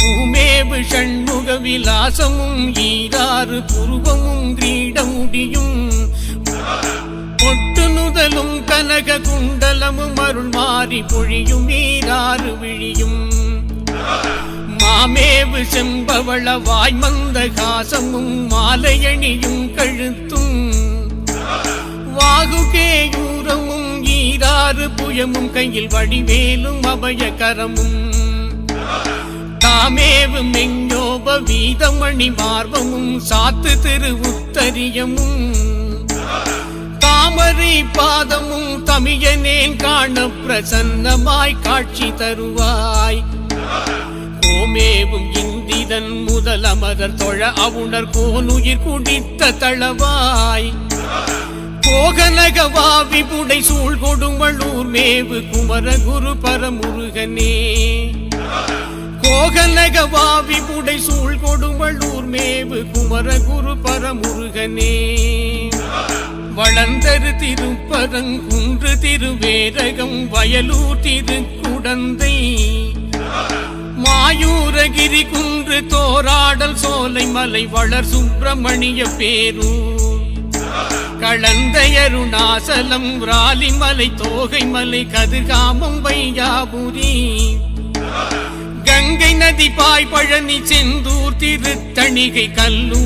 பூமேவு ஷண்முக விலாசமும் ஈராறு புருவமும் கிரீடமுடியும் பொட்டு நுதலும் கனக குண்டலமும் அருள் மாறி பொழியும் ஈராறு விழியும். மாமேவு செம்பவள வாய்மந்த காசமும் மாலையணியும் கழுத்தும். வாகுகேயும் ஈராறு புயமும் கையில் வடிவேலும் அபயகரமும் தாமேவும் மெஞ்சோப வீதமணி மார்பமும் சாத்து திரு உத்தரியமும். தாமரை பாதமும் தமியனேன் காண பிரசன்னமாய் காட்சி தருவாய். கோமேவும் இந்திதன் முதல் அமரர் தொழ அவுணர் கோனுயிர் குடித்த தளவாய். கோகனகவா விபுடை சூழ் கொடுமளூர் மேவு குமர குரு பரமுருகனே. கோகனகவா விபுடை சூழ் கொடுமளூர் மேவு குமர குரு பரமுருகனே. வளர்ந்தரு திருப்பரங்குன்று திருவேரகம் வயலூர் திருக்குடந்தை. மாயூரகிரி குன்று தோராடல் சோலை மலை வளர் சுப்பிரமணிய பேரூர். களந்தையருணாசலம் ராலிமலை தோகை மலை கதிர்காமம் வையாபுரி. கங்கை நதி பாய் பழனி செந்தூர் திருத்தணிகை கல்லூர்